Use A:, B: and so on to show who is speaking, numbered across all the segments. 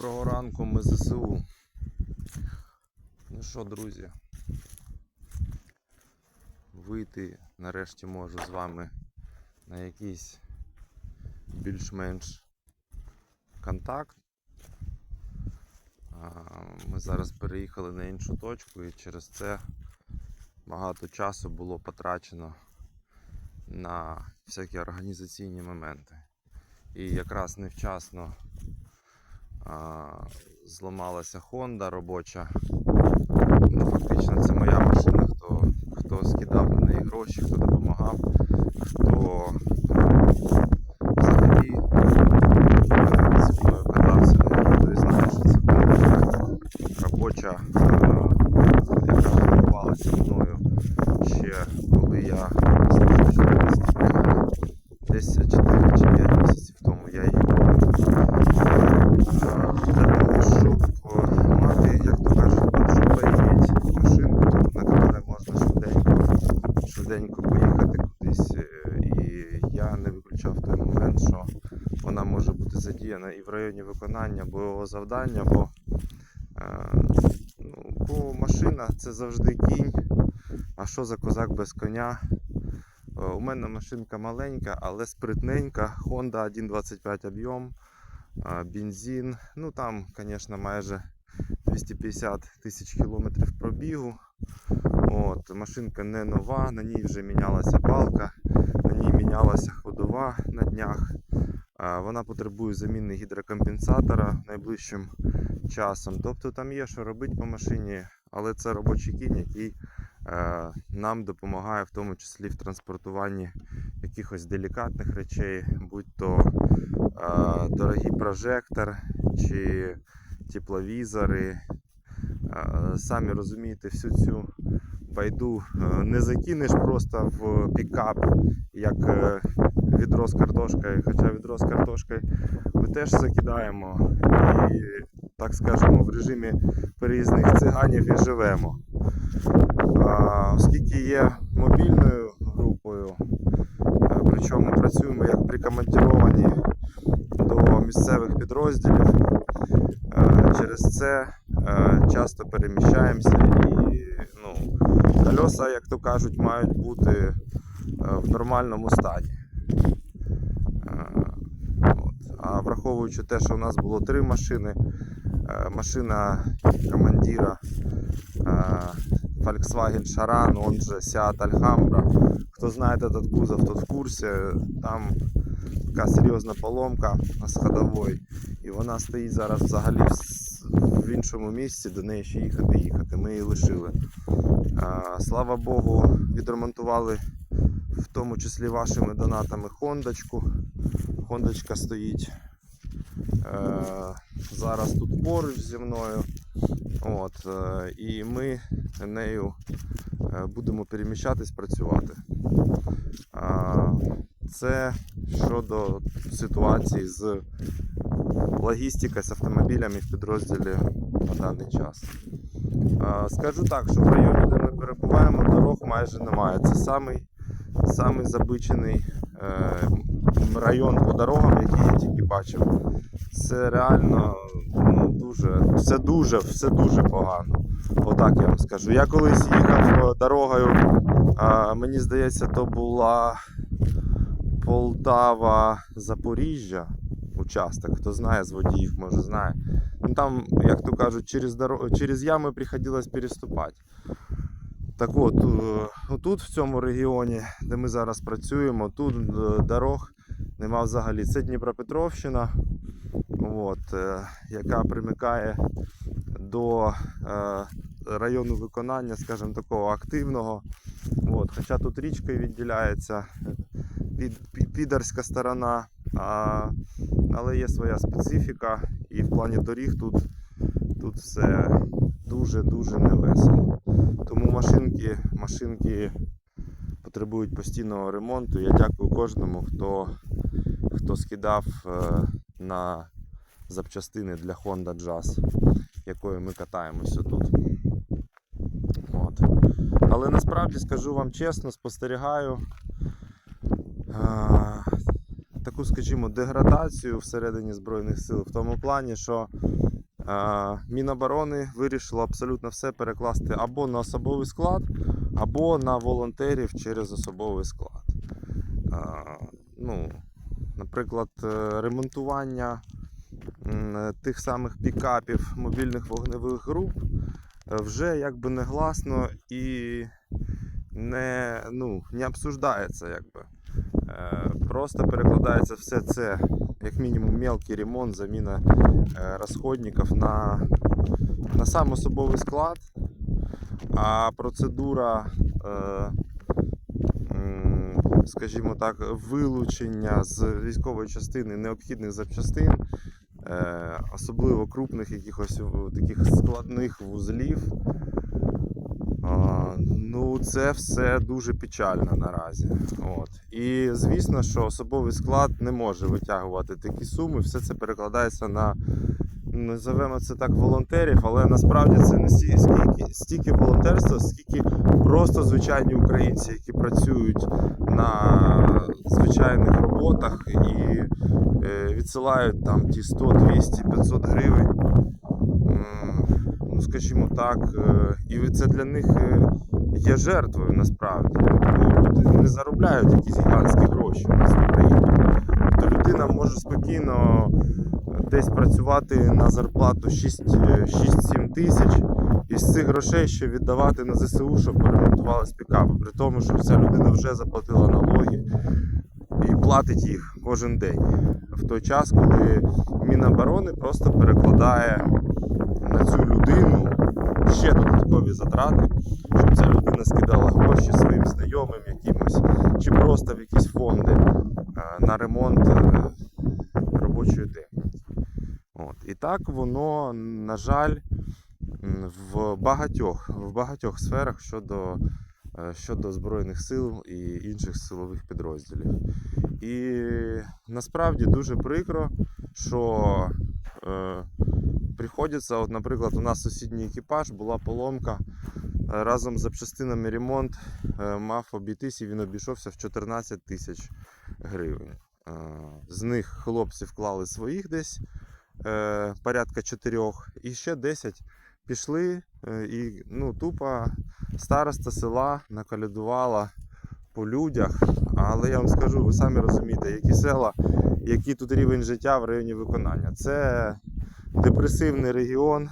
A: Доброго ранку, ми ЗСУ. Ну що, друзі, вийти нарешті можу з вами на якийсь більш-менш контакт. Ми зараз переїхали на іншу точку і через це багато часу було потрачено на всякі організаційні моменти. І якраз невчасно зламалася Honda робоча. Ну, фактично це моя машина, хто, хто скидав на неї гроші, хто допомагав, хто а, взагалі а, зі мною катався, ну, той знає, що це Honda робоча, а, яка формувалася мною ще коли я служив в журналістиці. Десь 4 чи 5 місяців тому я її купив. Для того, щоб е, мати, як то кажуть, під жопою мати машинку, на якій можна швиденько, швиденько поїхати кудись. е, І я не виключав той момент, що вона може бути і в районі виконання бойового завдання, бо, е, ну, бо машина це завжди кінь. А що за козак без коня? Е, У мене машинка маленька, але спритненька. Honda 1.25 об'єм, а, бензин. Ну там, звісно, майже 250 тисяч кілометрів пробігу. От, машинка не нова, на ній вже мінялася балка, на ній мінялася ходова на днях. Вона потребує заміни гідрокомпенсатора найближчим часом. Тобто там є що робити по машині, але це робочий кінь, який е, нам допомагає в тому числі в транспортуванні якихось делікатних речей, будь то е, дорогий прожектор чи тепловізори. Е, Самі розумієте, всю цю байду не закинеш просто в пікап, як відро з картошкою, хоча відро з картошкою ми теж закидаємо і, так скажемо, в режимі переїзних циганів і живемо. А, Оскільки є мобільною групою, е, причому працюємо як прикомандіровані до місцевих підрозділів, е, через це е, часто переміщаємося і ну, колеса, як то кажуть, мають бути в нормальному стані. Е. А враховуючи те, що у нас було три машини, е, машина командира е, Volkswagen Charan, он же Seat Alhambra. Хто знає этот кузов, тот в курсі. Там така серйозна поломка з ходової. І вона стоїть зараз взагалі в, іншому місці, до неї ще їхати їхати. Ми її лишили. Слава Богу, відремонтували тому числі вашими донатами Хондочку. Хондочка стоїть е, зараз тут поруч зі мною. От, е, і ми нею е, будемо переміщатись, працювати. А, Це щодо ситуації з логістикою з автомобілями в підрозділі на даний час. Скажу так, що в районі, де ми перебуваємо, дорог майже немає. Це самий, самий забичений е, район по дорогам, який я тільки бачив. Це реально ну, дуже, все дуже, все дуже погано. Отак я вам скажу. Я колись їхав е, дорогою, мені здається, то була Полтава, Запоріжжя. Участок, хто знає з водіїв, може знає. Ну там, як то кажуть, через, дорог... через ями приходилось переступати. Так от, е, тут в цьому регіоні, де ми зараз працюємо, тут е, дорог нема взагалі. Це Дніпропетровщина, от, е, яка примикає до району виконання, скажімо такого активного. От, хоча тут річкою відділяється під, під, підарська сторона, а, але є своя специфіка, і в плані доріг тут, тут все дуже-дуже невесело. Тому машинки, машинки потребують постійного ремонту. Я дякую кожному, хто, хто скидав е, на запчастини для Honda Jazz, якою ми катаємося тут. От. Але насправді скажу вам чесно, спостерігаю. е, таку, скажімо, деградацію всередині Збройних сил в тому плані, що Міноборони вирішило абсолютно все перекласти або на особовий склад, або на волонтерів через особовий склад. Е, ну, наприклад, е, ремонтування е, тих самих пікапів мобільних вогневих груп е, вже якби негласно і не, ну, не обсуждається. Якби. Е, Просто перекладається все це, як мінімум, мелкий ремонт, заміна е, розходників на, на сам особовий склад. А процедура, е, скажімо так, вилучення з військової частини необхідних запчастин, е, особливо крупних якихось таких складних вузлів. Ну, це все дуже печально наразі. От. І звісно, що особовий склад не може витягувати такі суми. Все це перекладається на, називаємо це так, волонтерів, але насправді це не стільки, стільки волонтерства, скільки просто звичайні українці, які працюють на звичайних роботах і е, відсилають там ті 100, 200, 500 гривень. Ну, скажімо так, е, і це для них е, є жертвою насправді. Бо люди не заробляють якісь гігантські гроші у нас в Україні. То людина може спокійно десь працювати на зарплату 6 е, 6-7 тисяч і з цих грошей ще віддавати на ЗСУ, щоб поремонтували пікапи. При тому, що ця людина вже заплатила налоги і платить їх кожен день. В той час, коли Міноборони просто перекладає на цю людину ще додаткові затрати, ця людина скидала гроші своїм знайомим якимось, чи просто в якісь фонди е, на ремонт е, робочої техніки. От. І так воно, на жаль, в багатьох, в багатьох сферах щодо, е, щодо Збройних сил і інших силових підрозділів. І насправді дуже прикро, що е, приходиться, от, наприклад, у нас сусідній екіпаж була поломка. Разом з запчастинами ремонт е, мав обійтись і він обійшовся в 14 тисяч гривень. Е, З них хлопці вклали своїх десь е, порядка 4, і ще 10 пішли. І ну, тупо староста села накалядувала по людях. Але я вам скажу, ви самі розумієте, які села, який тут рівень життя в районі виконання. Це депресивний регіон,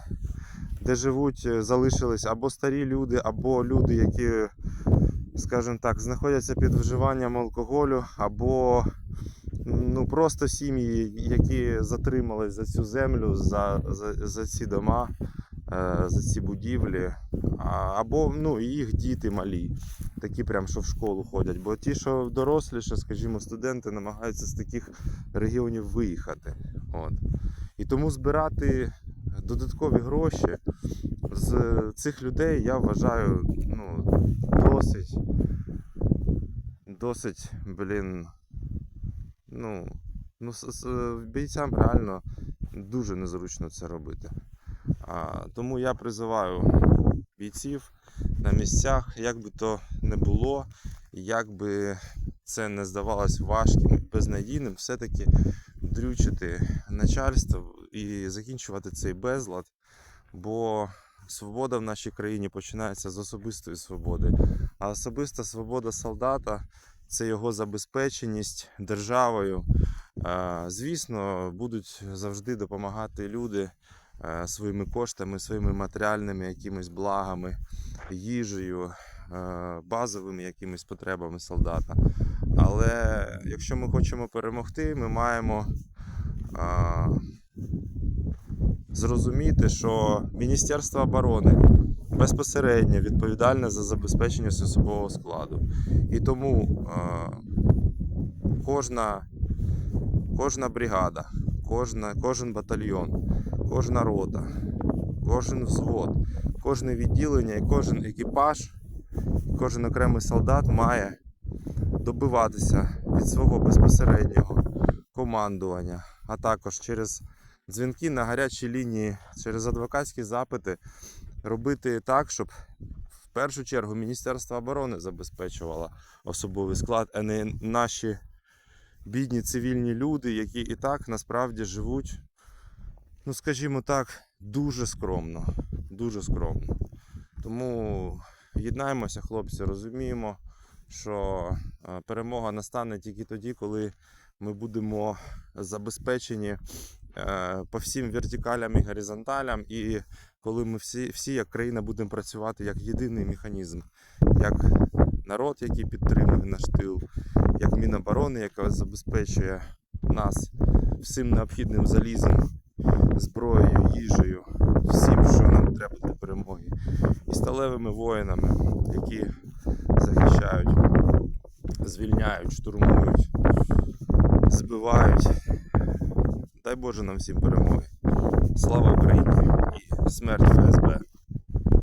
A: де живуть, е, залишились або старі люди, або люди, які, скажімо так, знаходяться під вживанням алкоголю, або ну, просто сім'ї, які затримались за цю землю, за, за, за ці дома, е, за ці будівлі, або ну, їх діти малі, такі прям, що в школу ходять. Бо ті, що доросліше, скажімо, студенти намагаються з таких регіонів виїхати. От. І тому збирати додаткові гроші з цих людей я вважаю ну, досить, досить, блін, ну, ну з, з бійцям реально дуже незручно це робити. А, тому я призиваю бійців на місцях, як би то не було, як би це не здавалось важким і безнадійним, все-таки дрючити начальство і закінчувати цей безлад. Бо свобода в нашій країні починається з особистої свободи. А особиста свобода солдата це його забезпеченість державою. Звісно, будуть завжди допомагати люди е, своїми коштами, своїми матеріальними якимись благами, їжею, е, базовими якимись потребами солдата. Але якщо ми хочемо перемогти, ми маємо зрозуміти, що Міністерство оборони безпосередньо відповідальне за забезпечення особового складу. І тому а, кожна, кожна бригада, кожна, кожен батальйон, кожна рота, кожен взвод, кожне відділення і кожен екіпаж, кожен окремий солдат має добиватися від свого безпосереднього командування, а також через дзвінки на гарячій лінії, через адвокатські запити робити так, щоб в першу чергу Міністерство оборони забезпечувало особовий склад, а не наші бідні цивільні люди, які і так насправді живуть, ну скажімо так, дуже скромно. Дуже скромно. Тому єднаємося, хлопці, розуміємо, що е, перемога настане тільки тоді, коли ми будемо забезпечені по всім вертикалям і горизонталям, і коли ми всі, всі як країна будемо працювати як єдиний механізм, як народ, який підтримує наш тил, як Міноборони, яка забезпечує нас всім необхідним залізом, зброєю, їжею, всім, що нам треба для перемоги, і сталевими воїнами, які захищають, звільняють, штурмують, збивають. Дай Боже нам всім перемоги. Слава Україні і смерть ФСБ.